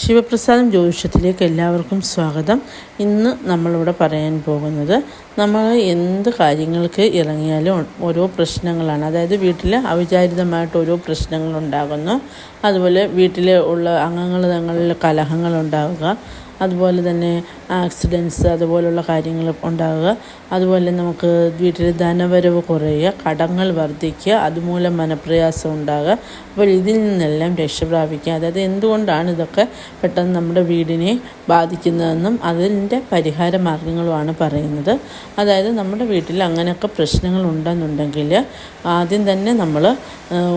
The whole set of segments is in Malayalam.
ശിവപ്രസാദം ജ്യോതിഷത്തിലേക്ക് എല്ലാവർക്കും സ്വാഗതം. ഇന്ന് നമ്മളിവിടെ പറയാൻ പോകുന്നത് നമ്മൾ എന്ത് കാര്യങ്ങൾക്ക് ഇറങ്ങിയാലും ഓരോ പ്രശ്നങ്ങളാണ്. അതായത് വീട്ടിൽ അവിചാരിതമായിട്ട് ഓരോ പ്രശ്നങ്ങൾ ഉണ്ടാകുന്നു അതുപോലെ വീട്ടിലെ ഉള്ള അംഗങ്ങൾ തങ്ങളിൽ കലഹങ്ങൾ ഉണ്ടാവുക അതുപോലെ തന്നെ ആക്സിഡൻസ് അതുപോലുള്ള കാര്യങ്ങൾ ഉണ്ടാകുക അതുപോലെ നമുക്ക് വീട്ടിൽ ധനവരവ് കുറയുക കടങ്ങൾ വർദ്ധിക്കുക അതുമൂലം മനപ്രയാസം ഉണ്ടാകുക അപ്പോൾ ഇതിൽ നിന്നെല്ലാം രക്ഷപ്രാപിക്കുക അതായത് എന്തുകൊണ്ടാണ് ഇതൊക്കെ പെട്ടെന്ന് നമ്മുടെ വീടിനെ ബാധിക്കുന്നതെന്നും അതിന്റെ പരിഹാര മാർഗങ്ങളുമാണ് പറയുന്നത്. അതായത് നമ്മുടെ വീട്ടിൽ അങ്ങനെയൊക്കെ പ്രശ്നങ്ങൾ ഉണ്ടെന്നുണ്ടെങ്കിൽ ആദ്യം തന്നെ നമ്മൾ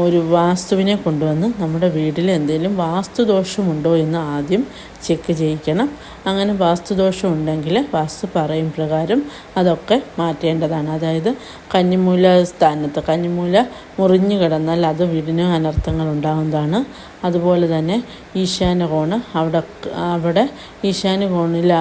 ഒരു വാസ്തുവിനെ കൊണ്ടുവന്ന് നമ്മുടെ വീട്ടിൽ എന്തെങ്കിലും വാസ്തുദോഷമുണ്ടോ എന്ന് ആദ്യം ചെക്ക് ചെയ്യിക്കണം. അങ്ങനെ വാസ്തുദോഷം ഉണ്ടെങ്കിൽ വാസ്തു പറയും പ്രകാരം അതൊക്കെ മാറ്റേണ്ടതാണ്. അതായത് കന്നിമൂല സ്ഥാനത്ത് കന്നിമൂല മുറിഞ്ഞു കിടന്നാൽ അത് വീടിന് അനർത്ഥങ്ങൾ ഉണ്ടാകുന്നതാണ് അതുപോലെ തന്നെ ഈശാന കോണ് അവിടെ അവിടെ ഈശാന കോണിൽ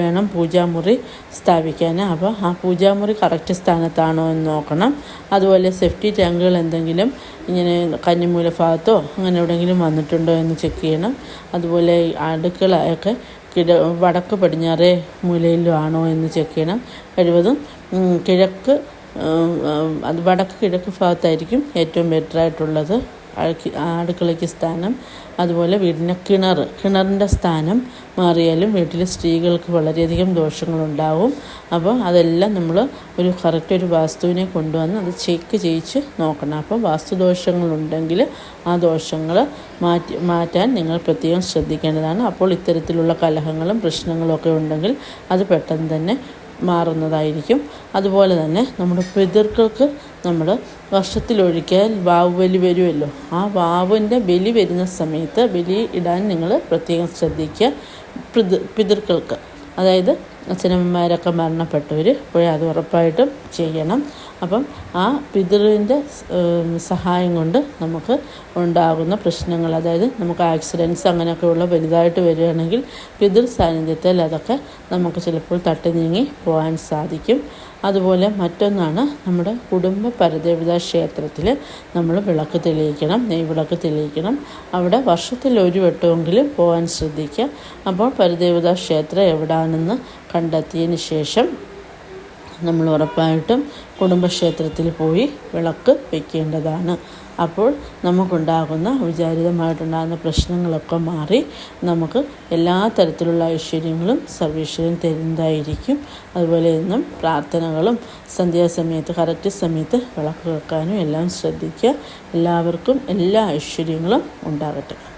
വേണം പൂജാമുറി സ്ഥാപിക്കാൻ. അപ്പോൾ ആ പൂജാമുറി കറക്റ്റ് സ്ഥാനത്താണോ എന്ന് നോക്കണം. അതുപോലെ സേഫ്റ്റി ടാങ്കുകൾ എന്തെങ്കിലും ഇങ്ങനെ കന്നിമൂല ഭാഗത്തോ അങ്ങനെ എവിടെയെങ്കിലും വന്നിട്ടുണ്ടോ എന്ന് ചെക്ക് ചെയ്യണം. അതുപോലെ അടുക്കളയൊക്കെ കിഴ വടക്ക് പടിഞ്ഞാറേ മൂലയിലും ആണോ എന്ന് ചെക്ക് ചെയ്യണം. കഴിവതും കിഴക്ക് അത് വടക്ക് കിഴക്ക് ഭാഗത്തായിരിക്കും ഏറ്റവും ബെറ്റർ ആയിട്ടുള്ളത്. അടുക്കളയ്ക്ക് സ്ഥാനം. അതുപോലെ വീടിന്റെ കിണർ കിണറിന്റെ സ്ഥാനം മാറിയാലും വീട്ടിൽ സ്ത്രീകൾക്ക് വളരെയധികം ദോഷങ്ങളുണ്ടാവും. അപ്പോൾ അതെല്ലാം നമ്മൾ ഒരു കറക്റ്റ് ഒരു വാസ്തുവിനെ കൊണ്ടുവന്ന് അത് ചെക്ക് ചെയ്യിച്ച് നോക്കണം. അപ്പോൾ വാസ്തുദോഷങ്ങളുണ്ടെങ്കിൽ ആ ദോഷങ്ങൾ മാറ്റി മാറ്റാൻ നിങ്ങൾ പ്രത്യേകം ശ്രദ്ധിക്കേണ്ടതാണ്. അപ്പോൾ ഇത്തരത്തിലുള്ള കലഹങ്ങളും പ്രശ്നങ്ങളും ഒക്കെ ഉണ്ടെങ്കിൽ അത് പെട്ടെന്ന് തന്നെ മാറുന്നതായിരിക്കും. അതുപോലെ തന്നെ നമ്മുടെ പിതൃക്കൾക്ക് നമ്മൾ വർഷത്തിലൊരിക്കൽ വാവ് ബലി വരുമല്ലോ ആ വാവിന്റെ ബലി വരുന്ന സമയത്ത് ബലി ഇടാൻ നിങ്ങൾ പ്രത്യേകം ശ്രദ്ധിക്കുക. പിതൃ പിതൃക്കൾക്ക്. അതായത് അച്ഛനമ്മമാരൊക്കെ മരണപ്പെട്ടവർ പോയി അത് ഉറപ്പായിട്ടും ചെയ്യണം. അപ്പം ആ പിതൃവിന്റെ സഹായം കൊണ്ട് നമുക്ക് ഉണ്ടാകുന്ന പ്രശ്നങ്ങൾ അതായത് നമുക്ക് ആക്സിഡൻസ് അങ്ങനെയൊക്കെയുള്ള വലുതായിട്ട് വരികയാണെങ്കിൽ പിതൃ സാന്നിധ്യത്തിൽ അതൊക്കെ നമുക്ക് ചിലപ്പോൾ തട്ടി നീങ്ങി പോകാൻ സാധിക്കും. അതുപോലെ മറ്റൊന്നാണ് നമ്മുടെ കുടുംബ പരദേവതാ ക്ഷേത്രത്തിൽ നമ്മൾ വിളക്ക് തെളിയിക്കണം നെയ് വിളക്ക് തെളിയിക്കണം. അവിടെ വർഷത്തിൽ ഒരു വട്ടമെങ്കിലും പോകാൻ ശ്രദ്ധിക്കുക. അപ്പോൾ പരദേവതാ ക്ഷേത്രം എവിടാണെന്ന് കണ്ടെത്തിയതിന് ശേഷം നമ്മൾ ഉറപ്പായിട്ടും കുടുംബക്ഷേത്രത്തിൽ പോയി വിളക്ക് വയ്ക്കേണ്ടതാണ് അപ്പോൾ നമുക്കുണ്ടാകുന്ന വിചാരിതമായിട്ടുണ്ടാകുന്ന പ്രശ്നങ്ങളൊക്കെ മാറി നമുക്ക് എല്ലാ തരത്തിലുള്ള ഐശ്വര്യങ്ങളും സർവീശ്വരൻ തരുന്നതായിരിക്കും. അതുപോലെ എന്നും പ്രാർത്ഥനകളും സന്ധ്യാസമയത്ത് കറക്റ്റ് സമയത്ത് വിളക്ക് വെക്കാനും എല്ലാം ശ്രദ്ധിക്കുക. എല്ലാവർക്കും എല്ലാ ഐശ്വര്യങ്ങളും ഉണ്ടാകട്ടെ.